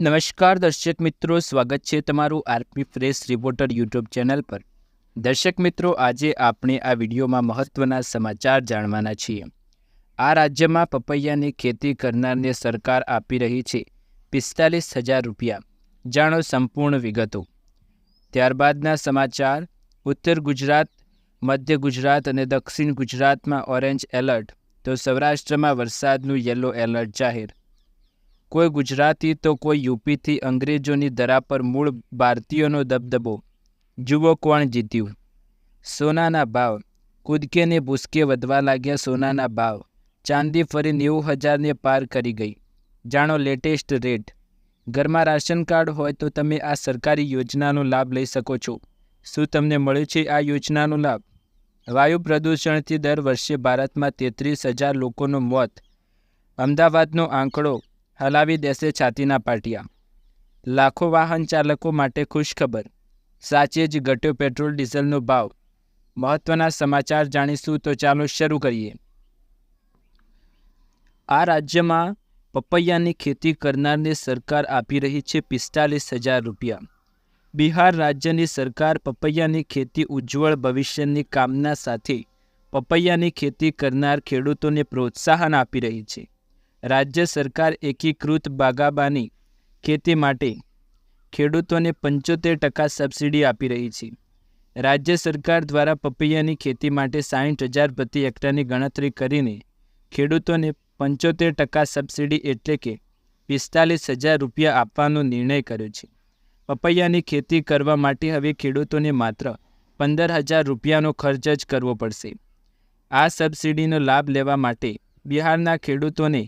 નમસ્કાર દર્શક મિત્રો, સ્વાગત છે તમારું RP fresh reporter YouTube channel પર. દર્શક મિત્રો, આજે આપણે આ વિડીયોમાં મહત્ત્વના સમાચાર જાણવાના છીએ. આ રાજ્યમાં પપૈયાની ખેતી કરનારને સરકાર આપી રહી છે પિસ્તાલીસ હજાર રૂપિયા. જાણો સંપૂર્ણ વિગતો. ત્યારબાદના સમાચાર. ઉત્તર ગુજરાત, મધ્ય ગુજરાત અને દક્ષિણ ગુજરાતમાં ઓરેન્જ એલર્ટ. તો સૌરાષ્ટ્રમાં વરસાદનું યલો એલર્ટ જાહેર. કોઈ ગુજરાતી તો કોઈ યુપીથી અંગ્રેજોની દરા પર મૂળ ભારતીયોનો દબદબો. જુઓ કોણ જીત્યું. સોનાના ભાવ. કૂદકે ને ભૂસકે વધવા લાગ્યા સોનાના ભાવ. ચાંદી ફરી નેવું હજારને પાર કરી ગઈ. જાણો લેટેસ્ટ રેટ. ઘરમાં રાશન કાર્ડ હોય તો તમે આ સરકારી યોજનાનો લાભ લઈ શકો છો. શું તમને મળ્યું છે આ યોજનાનો લાભ? વાયુ પ્રદૂષણથી દર વર્ષે ભારતમાં તેત્રીસ હજાર લોકોનું મોત. અમદાવાદનો આંકડો. હલાવી દેશે છાતીના પાટિયા. લાખો વાહન ચાલકો માટે ખુશખબર સાચે જ ઘટ્યો પેટ્રોલ, ડીઝલનો ભાવ. મહત્ત્વના સમાચાર જાણીશું તો ચાલો શરૂ કરીએ. આ રાજ્યમાં પપૈયાની ખેતી કરનારને સરકાર આપી રહી છે પિસ્તાલીસ હજાર રૂપિયા. બિહાર રાજ્યની સરકાર પપૈયાની ખેતી ઉજ્જવળ ભવિષ્યની કામના સાથે પપૈયાની ખેતી કરનાર ખેડૂતોને પ્રોત્સાહન આપી રહી છે. રાજ્ય સરકાર એકીકૃત બાગાબાની ખેતી માટે ખેડૂતોને પંચોતેર ટકા સબસિડી આપી રહી છે. રાજ્ય સરકાર દ્વારા પપૈયાની ખેતી માટે સાઠ હજાર પ્રતિ હેક્ટરની ગણતરી કરીને ખેડૂતોને પંચોતેર ટકા સબસિડી એટલે કે પિસ્તાલીસ હજાર રૂપિયા આપવાનો નિર્ણય કર્યો છે. પપૈયાની ખેતી કરવા માટે હવે ખેડૂતોને માત્ર પંદર હજાર રૂપિયાનો ખર્ચ જ કરવો પડશે. આ સબસિડીનો લાભ લેવા માટે બિહારના ખેડૂતોને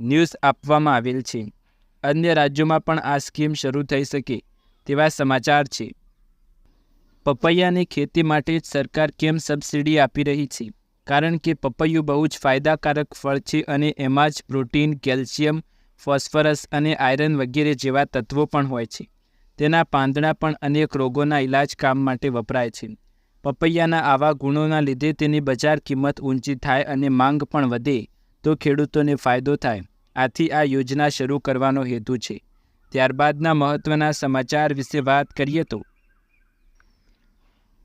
ન્યૂઝ આપવામાં આવેલ છે. અન્ય રાજ્યોમાં પણ આ સ્કીમ શરૂ થઈ શકે તેવા સમાચાર છે. પપૈયાની ખેતી માટે સરકાર કેમ સબસિડી આપી રહી છે? કારણ કે પપૈયું બહુ જ ફાયદાકારક ફળ છે અને એમાં જ પ્રોટીન, કેલ્શિયમ, ફોસ્ફરસ અને આયરન વગેરે જેવા તત્વો પણ હોય છે. તેના પાંદડા પણ અનેક રોગોના ઇલાજ કામ માટે વપરાય છે. પપૈયાના આવા ગુણોના લીધે તેની બજાર કિંમત ઊંચી થાય અને માંગ પણ વધે. તો ખેડૂતોને ફાયદો થાય. આથી આ યોજના શરૂ કરવાનો હેતુ છે. ત્યારબાદના મહત્ત્વના સમાચાર વિશે વાત કરીએ તો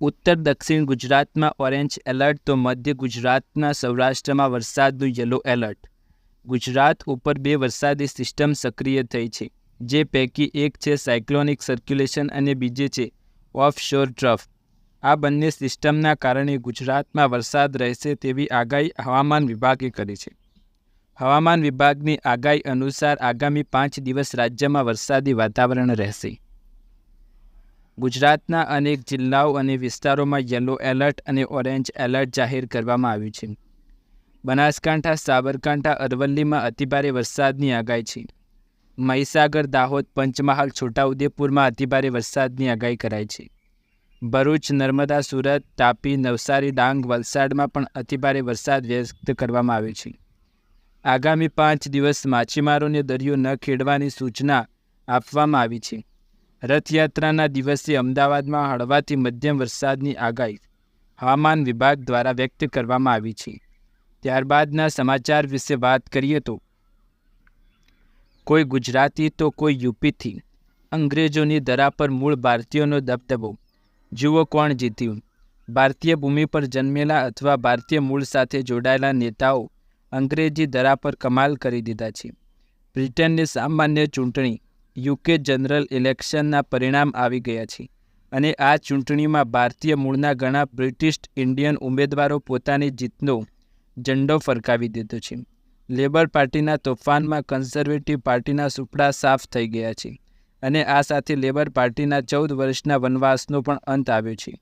ઉત્તર દક્ષિણ ગુજરાતમાં ઓરેન્જ એલર્ટ તો મધ્ય ગુજરાતના સૌરાષ્ટ્રમાં વરસાદનું યલો એલર્ટ. ગુજરાત ઉપર બે વરસાદી સિસ્ટમ સક્રિય થઈ છે. જે પૈકી એક છે સાયક્લોનિક સર્ક્યુલેશન અને બીજી છે ઓફ શોર ટ્રફ આ બંને સિસ્ટમના કારણે ગુજરાતમાં વરસાદ રહેશે તેવી આગાહી હવામાન વિભાગે કરી છે. હવામાન વિભાગની આગાહી અનુસાર આગામી પાંચ દિવસ રાજ્યમાં વરસાદી વાતાવરણ રહેશે. ગુજરાતના અનેક જિલ્લાઓ અને વિસ્તારોમાં યલો એલર્ટ અને ઓરેન્જ એલર્ટ જાહેર કરવામાં આવ્યું છે. બનાસકાંઠા, સાબરકાંઠા, અરવલ્લીમાં અતિભારે વરસાદની આગાહી છે. મહીસાગર, દાહોદ, પંચમહાલ, છોટાઉદેપુરમાં અતિભારે વરસાદની આગાહી કરાઈ છે. ભરૂચ, નર્મદા, સુરત, તાપી, નવસારી, ડાંગ વલસાડમાં પણ અતિભારે વરસાદ વ્યક્ત કરવામાં આવ્યો છે. આગામી પાંચ દિવસ માછીમારોને દરિયો ન ખેડવાની સૂચના આપવામાં આવી છે. રથયાત્રાના દિવસે અમદાવાદમાં હળવાથી મધ્યમ વરસાદની આગાહી હવામાન વિભાગ દ્વારા વ્યક્ત કરવામાં આવી છે. ત્યારબાદના સમાચાર વિશે વાત કરીએ તો, કોઈ ગુજરાતી તો કોઈ યુપીથી. અંગ્રેજોની દરા પર મૂળ ભારતીયોનો દબદબો. જુઓ કોણ જીત્યું. ભારતીય ભૂમિ પર જન્મેલા અથવા ભારતીય મૂળ સાથે જોડાયેલા નેતાઓ અંગ્રેજી દરા પર કમાલ કરી દીધા છે. બ્રિટનની સામાન્ય ચૂંટણી યુકે જનરલ ઇલેક્શનના પરિણામ આવી ગયા છે અને આ ચૂંટણીમાં ભારતીય મૂળના ઘણા બ્રિટિશ ઇન્ડિયન ઉમેદવારો પોતાની જીતનો ઝંડો ફરકાવી દીધો છે. લેબર પાર્ટીના તોફાનમાં કન્ઝર્વેટિવ પાર્ટીના સુપડા સાફ થઈ ગયા છે અને આ સાથે લેબર પાર્ટીના ચૌદ વર્ષના વનવાસનો પણ અંત આવ્યો છે.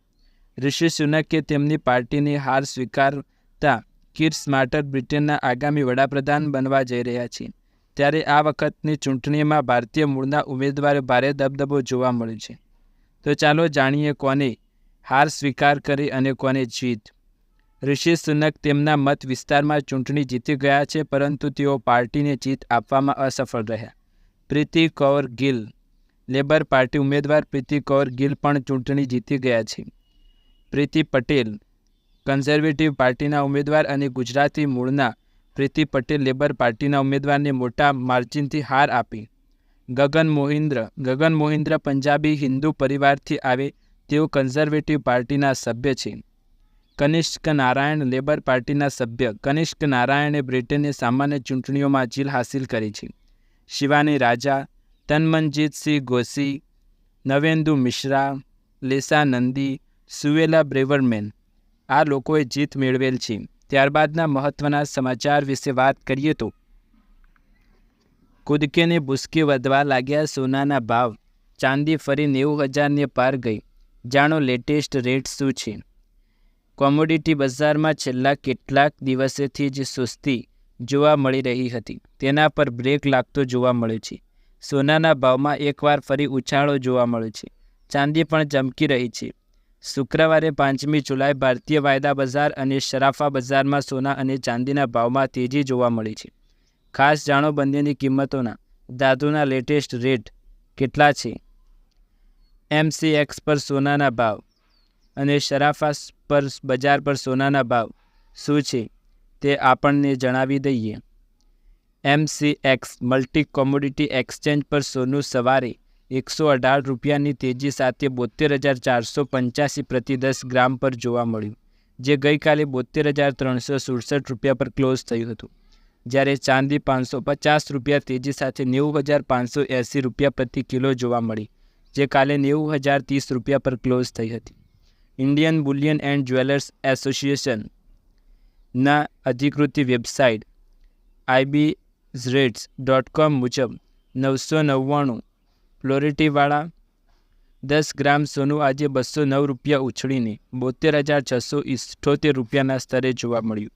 ઋષિ સુનકે તેમની પાર્ટીની હાર સ્વીકારતા કીર સ્માર્ટર બ્રિટનના આગામી વડાપ્રધાન બનવા જઈ રહ્યા છે. ત્યારે આ વખતની ચૂંટણીમાં ભારતીય મૂળના ઉમેદવારો ભારે દબદબો જોવા મળ્યો છે. તો ચાલો જાણીએ કોને હાર સ્વીકાર કરી અને કોને જીત. ઋષિ સુનક તેમના મત વિસ્તારમાં ચૂંટણી જીતી ગયા છે, પરંતુ તેઓ પાર્ટીને જીત આપવામાં અસફળ રહ્યા. પ્રીતિ કૌર ગિલ. લેબર પાર્ટી ઉમેદવાર પ્રીતિ કૌર ગિલ પણ ચૂંટણી જીતી ગયા છે. પ્રીતિ પટેલ. કન્ઝર્વેટિવ પાર્ટીના ઉમેદવાર અને ગુજરાતી મૂળના પ્રીતિ પટેલ લેબર પાર્ટીના ઉમેદવારને મોટા માર્જિનથી હાર આપી. ગગન મોહિન્દ્ર ગગન મોહિન્દ્ર પંજાબી હિન્દુ પરિવારથી આવે તેઓ કન્ઝર્વેટિવ પાર્ટીના સભ્ય છે. કનિષ્ક નારાયણ લેબર પાર્ટીના સભ્ય. કનિષ્ક નારાયણે બ્રિટનની સામાન્ય ચૂંટણીઓમાં જીલ હાંસિલ કરી છે. શિવાની રાજા તનમનજીતસિંહ ગોસી નવેન્દુ મિશ્રા, લેસા નંદી, સુવેલા બ્રેવરમેન આ લોકોએ જીત મેળવેલ છે. ત્યારબાદના મહત્ત્વના સમાચાર વિશે વાત કરીએ તો કૂદકેને બુસકી વધવા લાગ્યા સોનાના ભાવ. ચાંદી ફરી નેવું હજારને પાર ગઈ. જાણો લેટેસ્ટ રેટ શું છે? કોમોડિટી બજારમાં છેલ્લા કેટલાક દિવસેથી જ સુસ્તી જોવા મળી રહી હતી. તેના પર બ્રેક લાગતો જોવા મળ્યો છે. સોનાના ભાવમાં એકવાર ફરી ઉછાળો જોવા મળ્યો છે. ચાંદી પણ ચમકી રહી છે. શુક્રવારે પાંચમી જુલાઈ ભારતીય વાયદા બજાર અને શરાફા બજારમાં સોના અને ચાંદીના ભાવમાં તેજી જોવા મળી છે. ખાસ જાણો બંનેની કિંમતોના. ધાતુના લેટેસ્ટ રેટ કેટલા છે? એમસીએક્સ પર સોનાના ભાવ અને શરાફા પર બજાર પર સોનાના ભાવ શું છે તે આપણને જણાવી દઈએ. એમસીએક્સ મલ્ટી કોમોડિટી એક્સચેન્જ પર સોનું સવારે એકસો અઢાર રૂપિયાની તેજી સાથે બોતેર હજાર ચારસો પંચ્યાસી પ્રતિ દસ ગ્રામ પર જોવા મળ્યું, જે ગઈકાલે બોતેર હજાર ત્રણસો સુડસઠ રૂપિયા પર ક્લોઝ થયું હતું. જ્યારે ચાંદી પાંચસો પચાસ રૂપિયા તેજી સાથે નેવું હજાર પાંચસો એંસી રૂપિયા પ્રતિ કિલો જોવા મળી, જે કાલે નેવું હજાર ત્રીસ રૂપિયા પર ક્લોઝ થઈ હતી. ઇન્ડિયન બુલિયન એન્ડ જ્વેલર્સ એસોસિએશનના અધિકૃત website IB rates dot com મુજબ નવસો નવ્વાણું ફ્લોરિટીવાળા દસ ગ્રામ સોનું આજે બસો નવ રૂપિયા ઉછળીને બોતેર હજાર છસો ઇઠોતેર રૂપિયાના સ્તરે જોવા મળ્યું.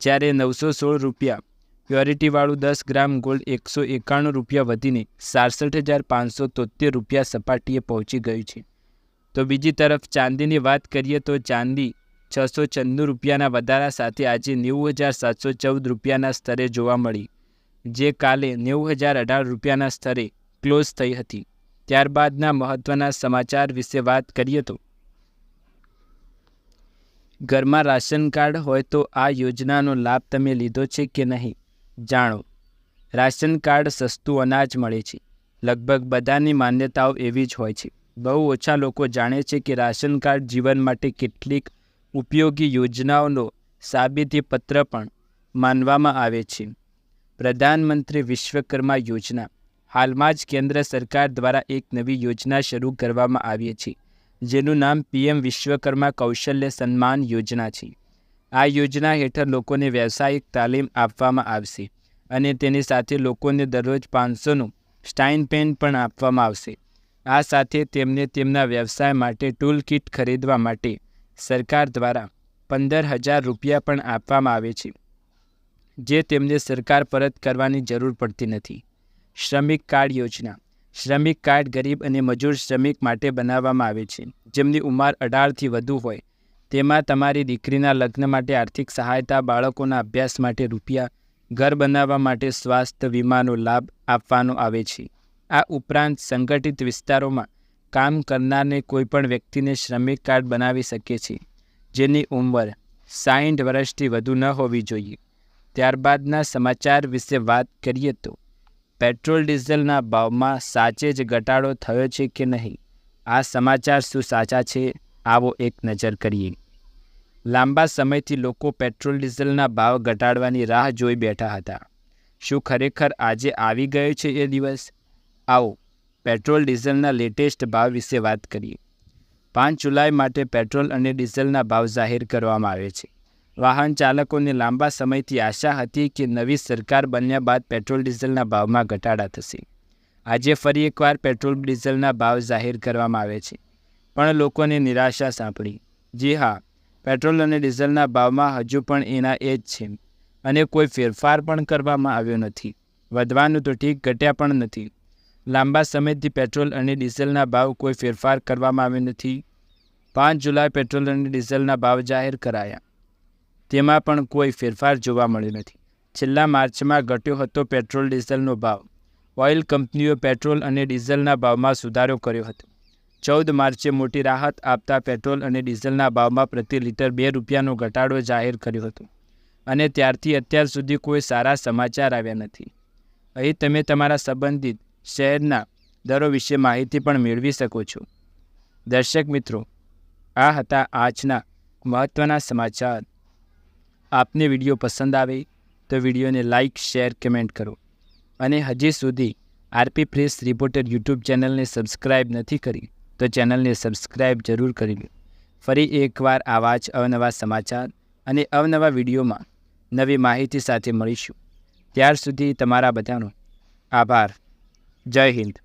જ્યારે નવસો સોળ રૂપિયા પ્યોરિટીવાળું દસ ગ્રામ ગોલ્ડ એકસો એકાણું રૂપિયા વધીને સાડસઠ હજાર પાંચસો તોતેર રૂપિયા સપાટીએ પહોંચી ગયું છે. તો બીજી તરફ ચાંદીની વાત કરીએ તો ચાંદી છસો છન્નું રૂપિયાના વધારા સાથે આજે નેવું હજાર સાતસો ચૌદ રૂપિયાના સ્તરે જોવા મળી, જે કાલે નેવું હજાર અઢાર રૂપિયાના સ્તરે ક્લોઝ થઈ હતી. ત્યારબાદના મહત્ત્વના સમાચાર વિશે વાત કરીએ તો ઘરમાં રાશન કાર્ડ હોય તો આ યોજનાનો લાભ તમે લીધો છે કે નહીં? જાણો. રાશન કાર્ડ સસ્તું અનાજ મળે છે. લગભગ બધાની માન્યતાઓ એવી જ હોય છે. બહુ ઓછા લોકો જાણે છે કે રાશન કાર્ડ જીવન માટે કેટલીક ઉપયોગી યોજનાઓનો સાબિતી પત્ર પણ માનવામાં આવે છે. પ્રધાનમંત્રી વિશ્વકર્મા યોજના હાલમાં જ કેન્દ્ર સરકાર દ્વારા એક નવી યોજના શરૂ કરવામાં આવી છે, જેનું નામ પીએમ વિશ્વકર્મા કૌશલ્ય સન્માન યોજના છે. આ યોજના હેઠળ લોકોને વ્યવસાયિક તાલીમ આપવામાં આવશે અને તેની સાથે લોકોને દરરોજ પાંચસોનું સ્ટાઇન પેન પણ આપવામાં આવશે. આ સાથે તેમને તેમના વ્યવસાય માટે ટૂલ કિટ ખરીદવા માટે સરકાર દ્વારા પંદર હજાર રૂપિયા પણ આપવામાં આવે છે, જે તેમને સરકાર પરત કરવાની જરૂર પડતી નથી. શ્રમિક કાર્ડ યોજના. શ્રમિક કાર્ડ ગરીબ અને મજૂર શ્રમિક માટે બનાવવામાં આવે છે. જેમની ઉંમર અઢારથી વધુ હોય. તેમાં તમારી દીકરીના લગ્ન માટે આર્થિક સહાયતા, બાળકોના અભ્યાસ માટે રૂપિયા, ઘર બનાવવા માટે સ્વાસ્થ્ય વીમાનો લાભ આપવાનો આવે છે. આ ઉપરાંત સંગઠિત વિસ્તારોમાં કામ કરનારને કોઈપણ વ્યક્તિને શ્રમિક કાર્ડ બનાવી શકે છે, જેની ઉંમર સાઠ વર્ષથી વધુ ન હોવી જોઈએ. ત્યારબાદના સમાચાર વિશે વાત કરીએ તો પેટ્રોલ ડીઝલના ભાવમાં સાચે જ ઘટાડો થયો છે કે નહીં? આ સમાચાર શું સાચા છે? આવો એક નજર કરીએ. લાંબા સમયથી લોકો પેટ્રોલ ડીઝલના ભાવ ઘટાડવાની રાહ જોઈ બેઠા હતા. શું ખરેખર આજે આવી ગયો છે એ દિવસ? આવો, પેટ્રોલ ડીઝલના લેટેસ્ટ ભાવ વિશે વાત કરીએ. પાંચ જુલાઈ માટે પેટ્રોલ અને ડીઝલના ભાવ જાહેર કરવામાં આવે છે. વાહન ચાલકોને લાંબા સમયથી આશા હતી કે નવી સરકાર બન્યા બાદ પેટ્રોલ ડીઝલના ભાવમાં ઘટાડા થશે. આજે ફરી એકવાર પેટ્રોલ ડીઝલના ભાવ જાહેર કરવામાં આવે છે. પણ લોકોને નિરાશા સાંપડી. જી હા, પેટ્રોલ અને ડીઝલના ભાવમાં હજુ પણ એના એ જ છે અને કોઈ ફેરફાર પણ કરવામાં આવ્યો નથી. વધવાનું તો ઠીક ઘટ્યા પણ નથી. લાંબા સમયથી પેટ્રોલ અને ડીઝલના ભાવ કોઈ ફેરફાર કરવામાં આવ્યો નથી. પાંચ જુલાઈ પેટ્રોલ અને ડીઝલના ભાવ જાહેર કરાયા. તેમાં પણ કોઈ ફેરફાર જોવા મળ્યો નથી. છેલ્લા માર્ચમાં ઘટ્યો હતો પેટ્રોલ ડીઝલનો ભાવ. ઓઇલ કંપનીઓ પેટ્રોલ અને ડીઝલના ભાવમાં સુધારો કર્યો હતો. ચૌદ માર્ચે મોટી રાહત આપતા પેટ્રોલ અને ડીઝલના ભાવમાં પ્રતિ લિટર બે રૂપિયાનો ઘટાડો જાહેર કર્યો હતો. અને ત્યારથી અત્યાર સુધી કોઈ સારા સમાચાર આવ્યા નથી. અહીં તમે તમારા સંબંધિત શહેરના દરો વિશે માહિતી પણ મેળવી શકો છો. દર્શક મિત્રો, આ હતા આજના મહત્ત્વના સમાચાર. આપને વીડિયો પસંદ આવે તો વિડીયોને લાઇક શેર, કમેન્ટ કરો. અને હજી સુધી આરપી પ્રેસ રિપોર્ટર યુટ્યુબ ચેનલને સબસ્ક્રાઇબ નથી કરી તો ચેનલને સબસ્ક્રાઇબ જરૂર કરી લો. ફરી એકવાર આવા જ અવનવા સમાચાર અને અવનવા વિડીયોમાં નવી માહિતી સાથે મળીશું. ત્યાર સુધી તમારા બધાનો આભાર. જય હિન્દ.